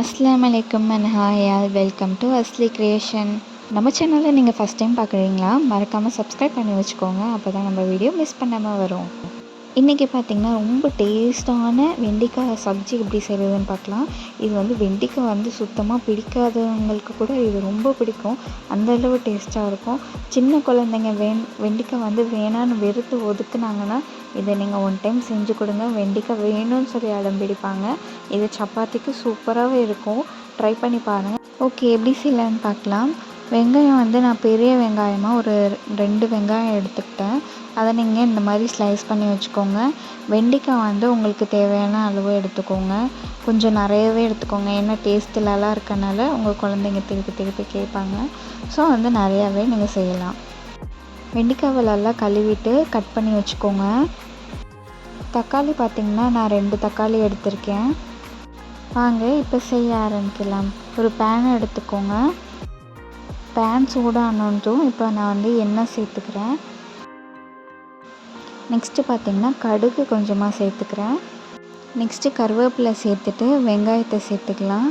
அஸ்லாம் அலைக்கும் and hi all welcome to Asli creation நம்ம சேனலில் நீங்கள் ஃபஸ்ட் டைம் பார்க்குறீங்களா? மறக்காமல் சப்ஸ்கிரைப் பண்ணி வச்சுக்கோங்க. அப்போ தான் நம்ம வீடியோ மிஸ் பண்ணாமல் வரும். இன்றைக்கி பார்த்திங்கன்னா ரொம்ப டேஸ்ட்டான வெண்டைக்காய் சப்ஜி எப்படி செய்கிறதுன்னு பார்க்கலாம். இது வந்து வெண்டைக்காய் வந்து சுத்தமாக பிடிக்காதவங்களுக்கு கூட இது ரொம்ப பிடிக்கும். அந்தளவு டேஸ்ட்டாக இருக்கும். சின்ன குழந்தைங்க வேண் வெண்டைக்காய் வந்து வேணான்னு வெறுத்து ஒதுக்குனாங்கன்னா இதை நீங்கள் ஒன் டைம் செஞ்சு கொடுங்க. வெண்டைக்காய் வேணும்னு சொல்லி அடம் பிடிப்பாங்க. இது சப்பாத்திக்கு சூப்பராகவே இருக்கும். ட்ரை பண்ணி பாருங்கள் ஓகே எப்படி செய்யலான்னு பார்க்கலாம். வெங்காயம் வந்து நான் பெரிய வெங்காயமாக ஒரு ரெண்டு வெங்காயம் எடுத்துக்கிட்டேன். அதை நீங்கள் இந்த மாதிரி ஸ்லைஸ் பண்ணி வச்சுக்கோங்க. வெண்டைக்காய் வந்து உங்களுக்கு தேவையான அளவு எடுத்துக்கோங்க. கொஞ்சம் நிறையவே எடுத்துக்கோங்க. ஏன்னா டேஸ்ட்டுலலாம் இருக்கனால உங்கள் குழந்தைங்க திருப்பி திருப்பி கேட்பாங்க. ஸோ வந்து நிறையாவே நீங்கள் செய்யலாம். வெண்டைக்காவை நல்லா கழுவிட்டு கட் பண்ணி வச்சுக்கோங்க. தக்காளி பார்த்திங்கன்னா நான் ரெண்டு தக்காளி எடுத்திருக்கேன். வாங்க இப்போ செய்ய ஆரம்பிக்கலாம். ஒரு பேன் எடுத்துக்கோங்க. பேன் சூடானதும் இப்போ நான் வந்து எண்ணெய் சேர்த்துக்கிறேன். நெக்ஸ்ட்டு பார்த்திங்கன்னா கடுகு கொஞ்சமாக சேர்த்துக்கிறேன். நெக்ஸ்ட்டு கருவேப்பிலை சேர்த்துட்டு வெங்காயத்தை சேர்த்துக்கலாம்.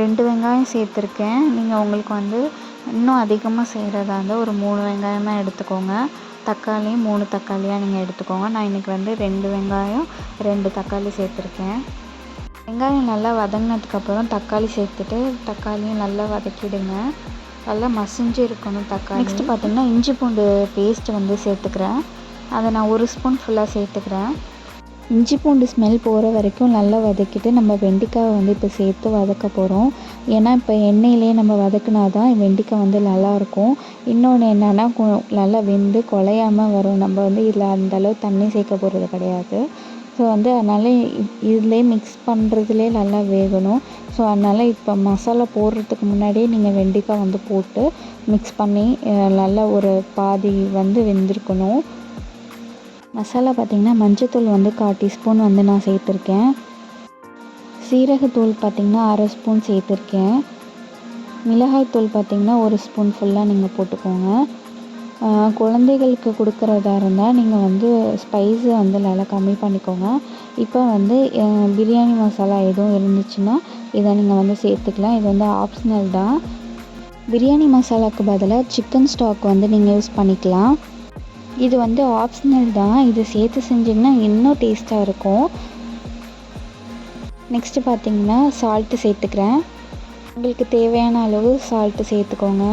ரெண்டு வெங்காயம் சேர்த்துருக்கேன். நீங்கள் உங்களுக்கு வந்து இன்னும் அதிகமாக செய்கிறதா இருந்தால் ஒரு மூணு வெங்காயமாக எடுத்துக்கோங்க. தக்காளியும் மூணு தக்காளியாக நீங்கள் எடுத்துக்கோங்க. நான் இன்றைக்கி வந்து ரெண்டு வெங்காயம் ரெண்டு தக்காளி சேர்த்துருக்கேன். வெங்காயம் நல்லா வதங்கினதுக்கப்புறம் தக்காளி சேர்த்துட்டு தக்காளியும் நல்லா வதக்கிடுங்க. நல்லா மசிஞ்சு இருக்கணும் தக்காளி. நெக்ஸ்ட்டு பார்த்திங்கன்னா இஞ்சி பூண்டு பேஸ்ட்டு வந்து சேர்த்துக்கிறேன். அதை நான் ஒரு ஸ்பூன் ஃபுல்லாக சேர்த்துக்கிறேன். இஞ்சி பூண்டு ஸ்மெல் போகிற வரைக்கும் நல்லா வதக்கிட்டு நம்ம வெண்டைக்காவை வந்து இப்போ சேர்த்து வதக்க போகிறோம் ஏன்னா இப்போ எண்ணெயிலே நம்ம வதக்குனா தான் வெண்டைக்காய் வந்து நல்லாயிருக்கும் இன்னொன்று என்னென்னா நல்லா வெந்து குலையாமல் வரும். நம்ம வந்து இதில் அந்தளவு தண்ணி சேர்க்க போகிறது கிடையாது. ஸோ வந்து அதனால் இதுலேயே மிக்ஸ் பண்ணுறதுலே நல்லா வேகணும். ஸோ அதனால் இப்போ மசாலா போடுறதுக்கு முன்னாடியே நீங்கள் வெண்டைக்காய் வந்து போட்டு மிக்ஸ் பண்ணி நல்லா ஒரு பாதி வந்து வெந்திருக்கணும். மசாலா பார்த்திங்கன்னா மஞ்சத்தூள் வந்து கால் டீஸ்பூன் வந்து நான் சேர்த்துருக்கேன். சீரகத்தூள் பார்த்திங்கன்னா அரை ஸ்பூன் சேர்த்துருக்கேன். மிளகாய்த்தூள் பார்த்திங்கன்னா ஒரு ஸ்பூன் ஃபுல்லாக நீங்கள் போட்டுக்கோங்க. குழந்தைகளுக்கு கொடுக்குறதா இருந்தால் நீங்கள் வந்து ஸ்பைஸை வந்து நல்லா கம்மி பண்ணிக்கோங்க. இப்போ வந்து பிரியாணி மசாலா எதுவும் இருந்துச்சுன்னா இதை நீங்கள் வந்து சேர்த்துக்கலாம். இது வந்து ஆப்ஷனல் தான். பிரியாணி மசாலாவுக்கு பதிலாக சிக்கன் ஸ்டாக் வந்து நீங்கள் யூஸ் பண்ணிக்கலாம். இது வந்து ஆப்ஷனல் தான். இது சேர்த்து செஞ்சிங்கன்னா இன்னும் டேஸ்ட்டாக இருக்கும். நெக்ஸ்ட்டு பார்த்தீங்கன்னா சால்ட்டு சேர்த்துக்கிறேன். உங்களுக்கு தேவையான அளவு சால்ட்டு சேர்த்துக்கோங்க.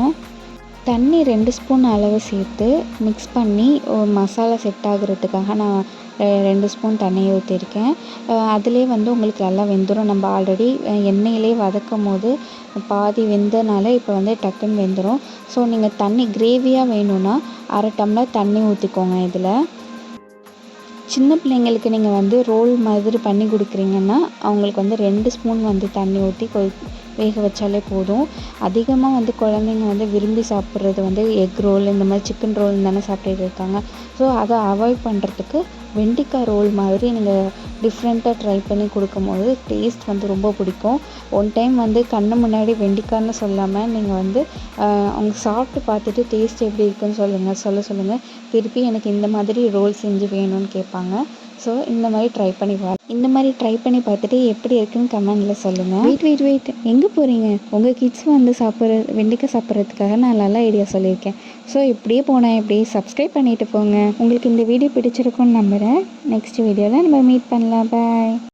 தண்ணி ரெண்டு ஸ்பூன் அளவு சேர்த்து மிக்ஸ் பண்ணி மசாலா செட் ஆகுறதுக்காக நான் ரெண்டு ஸ்பூன் தண்ணியை ஊற்றிருக்கேன் அதிலே வந்து உங்களுக்கு நல்லா வெந்துடும் நம்ம ஆல்ரெடி எண்ணெயிலே வதக்கும் போது பாதி வெந்தனால இப்போ வந்து டக்குன்னு வெந்துடும் ஸோ நீங்கள் தண்ணி கிரேவியாக வேணும்னா அரை டம்ளர் தண்ணி ஊற்றிக்கோங்க இதில். சின்ன பிள்ளைங்களுக்கு நீங்கள் வந்து ரோல் மாதிரி பண்ணி கொடுக்குறீங்கன்னா அவங்களுக்கு வந்து ரெண்டு ஸ்பூன் வந்து தண்ணி ஊற்றி கொ வேக வச்சாலே போதும். அதிகமாக வந்து குழந்தைங்க வந்து விரும்பி சாப்பிட்றது வந்து எக் ரோல் இந்த மாதிரி சிக்கன் ரோல் தானே சாப்பிட்டுட்டு இருக்காங்க. ஸோ அதை அவாய்ட் பண்ணுறதுக்கு வெண்டிக்காய் ரோல் மாதிரி நீங்கள் டிஃப்ரெண்ட்டாக ட்ரை பண்ணி கொடுக்கும்போது டேஸ்ட் வந்து ரொம்ப பிடிக்கும். ஒன் டைம் வந்து கண்ணு முன்னாடி வெண்டிக்காய்னு சொல்லாமல் நீங்கள் வந்து அவங்க சாப்பிட்டு பார்த்துட்டு டேஸ்ட் எப்படி இருக்குன்னு சொல்லுங்கள் சொல்ல சொல்லுங்கள் திருப்பி எனக்கு இந்த மாதிரி ரோல் செஞ்சு வேணும்னு கேட்பாங்க. ஸோ இந்த மாதிரி ட்ரை பண்ணி பா இந்த மாதிரி ட்ரை பண்ணி பார்த்துட்டு எப்படி இருக்குன்னு கமெண்டில் சொல்லுங்கள் வெயிட் வெயிட் வெயிட் எங்கே போகிறீங்க உங்கள் கிட்ஸ் வந்து சாப்பிட்ற வெண்டைக்காய் சாப்பிட்றதுக்காக நான் நல்ல ஐடியா சொல்லியிருக்கேன். ஸோ இப்படியே போனேன் இப்படியே சப்ஸ்கிரைப் பண்ணிவிட்டு போங்க. உங்களுக்கு இந்த வீடியோ பிடிச்சிருக்குன்னு நம்புகிறேன் நெக்ஸ்ட் வீடியோவில் நம்ம மீட் பண்ணலாம். பாய்